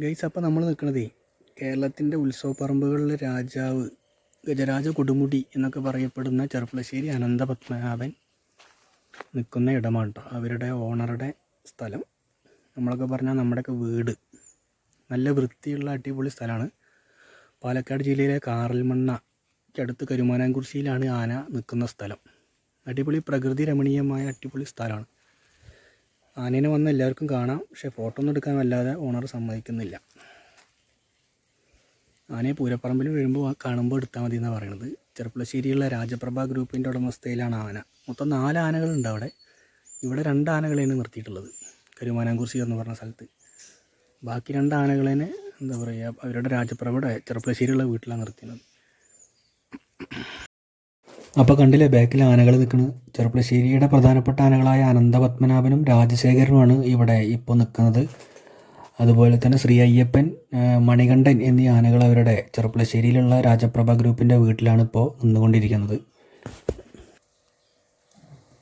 Guys അപ്പോൾ നമ്മൾ നിൽക്കണതേ കേരളത്തിന്റെ ഉത്സവപ്പറമ്പുകളിലെ രാജാവ് ഗജരാജ കൊടുമുടി എന്നൊക്കെ പറയപ്പെടുന്ന ചെറുപ്പളശ്ശേരി അനന്തപത്മനാഭൻ നിൽക്കുന്ന ഇടമാണ് കേട്ടോ അവരുടെ ഓണറുടെ സ്ഥലം. നമ്മളൊക്കെ പറഞ്ഞാൽ നമ്മുടെയൊക്കെ വീട്. നല്ല വൃത്തിയുള്ള അടിപൊളി സ്ഥലമാണ് പാലക്കാട് ജില്ലയിലെ കാറൽമണ്ണയ്ക്കടുത്ത് കരുമാനാംകുറിശ്ശിയിലാണ് ആന നിൽക്കുന്ന സ്ഥലം. അടിപൊളി പ്രകൃതി രമണീയമായ അടിപൊളി സ്ഥലമാണ് ആനേനെ വന്ന് എല്ലാവർക്കും കാണാം. പക്ഷേ ഫോട്ടോ ഒന്നും എടുക്കാൻ വല്ലാതെ ഓണർ സമ്മതിക്കുന്നില്ല. ആനയെ പൂരപ്പറമ്പിൽ വീഴുമ്പോൾ കാണുമ്പോൾ എടുത്താൽ മതി എന്നാണ് പറയുന്നത് ചെറുപ്പുളശ്ശേരിയുള്ള രാജപ്രഭ ഗ്രൂപ്പിന്റെ ഉടമസ്ഥയിലാണ് ആന. മൊത്തം നാല് ആനകളുണ്ട് അവിടെ. ഇവിടെ രണ്ട് ആനകളെയാണ് നിർത്തിയിട്ടുള്ളത്. കരുമാനാംകുറിശി എന്ന് പറഞ്ഞ സ്ഥലത്ത്. ബാക്കി രണ്ട് ആനകളേനെ എന്താ പറയുക അവരുടെ രാജപ്രഭയുടെ ചെറുപ്പുളശ്ശേരിയുള്ള വീട്ടിലാണ് നിർത്തിയത്. അപ്പോൾ കണ്ടില്ലേ ബാക്കിൽ ആനകൾ നിൽക്കുന്നത് ചെറുപ്പശ്ശേരിയുടെ പ്രധാനപ്പെട്ട ആനകളായ അനന്തപത്മനാഭനും രാജശേഖരനുമാണ് ഇവിടെ ഇപ്പോൾ നിൽക്കുന്നത്. അതുപോലെ തന്നെ ശ്രീ അയ്യപ്പൻ മണികണ്ഠൻ എന്നീ ആനകൾ അവരുടെ ചെറുപ്പശ്ശേരിയിലുള്ള രാജപ്രഭ ഗ്രൂപ്പിന്റെ വീട്ടിലാണ് ഇപ്പോൾ നിന്നുകൊണ്ടിരിക്കുന്നത്.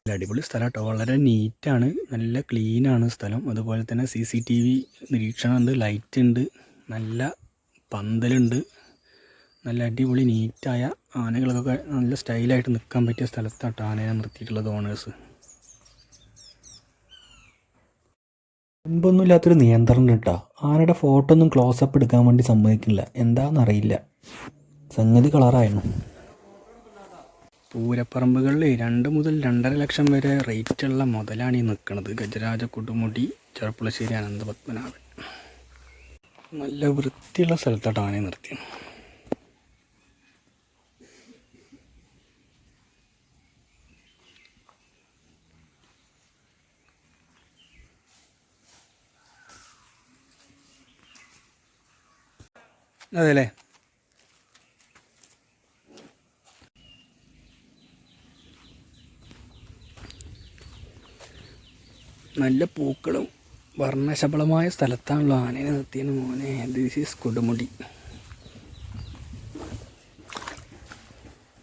അടിപൊളി സ്ഥലം കേട്ടോ വളരെ നീറ്റാണ്. നല്ല ക്ലീനാണ് സ്ഥലം. അതുപോലെ തന്നെ സി സി ടി വി നിരീക്ഷണമുണ്ട് ലൈറ്റ് ഉണ്ട് നല്ല പന്തലുണ്ട്. നല്ല അടിപൊളി നീറ്റായ ആനകളൊക്കെ നല്ല സ്റ്റൈലായിട്ട് നിൽക്കാൻ പറ്റിയ സ്ഥലത്താട്ടോ ആനയെ നിർത്തിയിട്ടുള്ളത് ഓണേഴ്സ് മുമ്പൊന്നുമില്ലാത്തൊരു നിയന്ത്രണം കേട്ടോ ആനയുടെ ഫോട്ടോ ഒന്നും ക്ലോസപ്പ് എടുക്കാൻ വേണ്ടി സമ്മതിക്കില്ല. എന്താണെന്നറിയില്ല സംഗതി കളറായിരുന്നു പൂരപ്പറമ്പുകളിൽ രണ്ട് മുതൽ രണ്ടര ലക്ഷം വരെ റേറ്റുള്ള മുതലാണ് ഈ നിൽക്കുന്നത് ഗജരാജ കൊടുമുടി ചെറുപ്പുളശ്ശേരി അനന്തപത്മനാഭൻ. നല്ല വൃത്തിയുള്ള സ്ഥലത്താണ് ആനയെ നിർത്തിയത്. അതെല്ലേ? നല്ല പൂക്കളും വർണശബളമായ സ്ഥലത്താണല്ലോ ആനയെ നിർത്തിയത് മോനെ. ദിസ് ഈസ് കൊടുമുടി.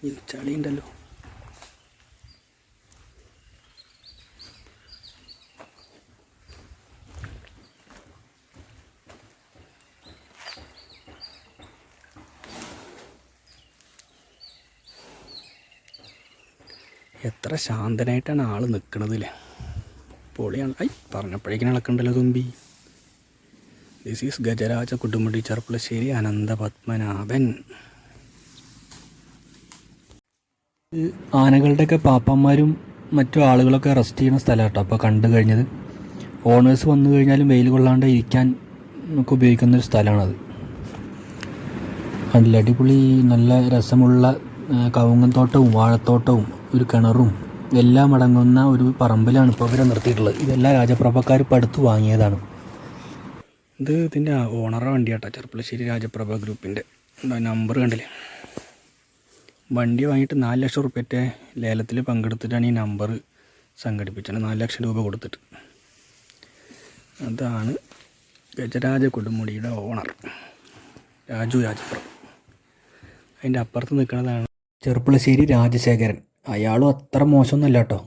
ഈ ചളി ഉണ്ടല്ലോ എത്ര ശാന്തനായിട്ടാണ് ആൾ നിൽക്കണതില്ലേ പൊളിയാണ്. ഐ പറഞ്ഞപ്പോഴേക്കും ഇളക്കണ്ടല്ലോ തുമ്പി. ദിസ് ഈസ് ഗജരാജ കുടുംബടി ചെറുപ്പളശ്ശേരി അനന്ത പത്മനാഭൻ. ആനകളുടെയൊക്കെ പാപ്പന്മാരും മറ്റു ആളുകളൊക്കെ റെസ്റ്റ് ചെയ്യുന്ന സ്ഥലമാണ് കേട്ടോ അപ്പോൾ കണ്ടു കഴിഞ്ഞത്. ഓണേഴ്സ് വന്നു കഴിഞ്ഞാലും വെയിൽ കൊള്ളാണ്ട് ഇരിക്കാൻ നമുക്ക് ഉപയോഗിക്കുന്ന ഒരു സ്ഥലമാണത്. നല്ല അടിപൊളി നല്ല രസമുള്ള കവുങ്ങൻ തോട്ടവും വാഴത്തോട്ടവും ഒരു കിണറും എല്ലാം അടങ്ങുന്ന ഒരു പറമ്പിലാണ് ഇപ്പോൾ ഇവരെ നിർത്തിയിട്ടുള്ളത്. ഇതെല്ലാം രാജപ്രഭക്കാർ ഇപ്പോൾ അടുത്ത് വാങ്ങിയതാണ്. ഇത് ഇതിന്റെ ഓണറുടെ വണ്ടിയാട്ടോ ചെറുപ്പളശ്ശേരി രാജപ്രഭ ഗ്രൂപ്പിന്റെ നമ്പർ കണ്ടില്ലേ? വണ്ടി വാങ്ങിയിട്ട് നാല് ലക്ഷം റുപ്യറ്റെ ലേലത്തിൽ പങ്കെടുത്തിട്ടാണ് ഈ നമ്പർ സംഘടിപ്പിച്ചത്. നാല് ലക്ഷം രൂപ കൊടുത്തിട്ട്. അതാണ് ഗജരാജ കൊടുമുടിയുടെ ഓണർ രാജു രാജപ്രഭ. അതിന്റെ അപ്പുറത്ത് നിൽക്കുന്നതാണ് ചെറുപ്പളശ്ശേരി രാജശേഖരൻ. അയാളും അത്ര മോശമൊന്നുമല്ല കേട്ടോ.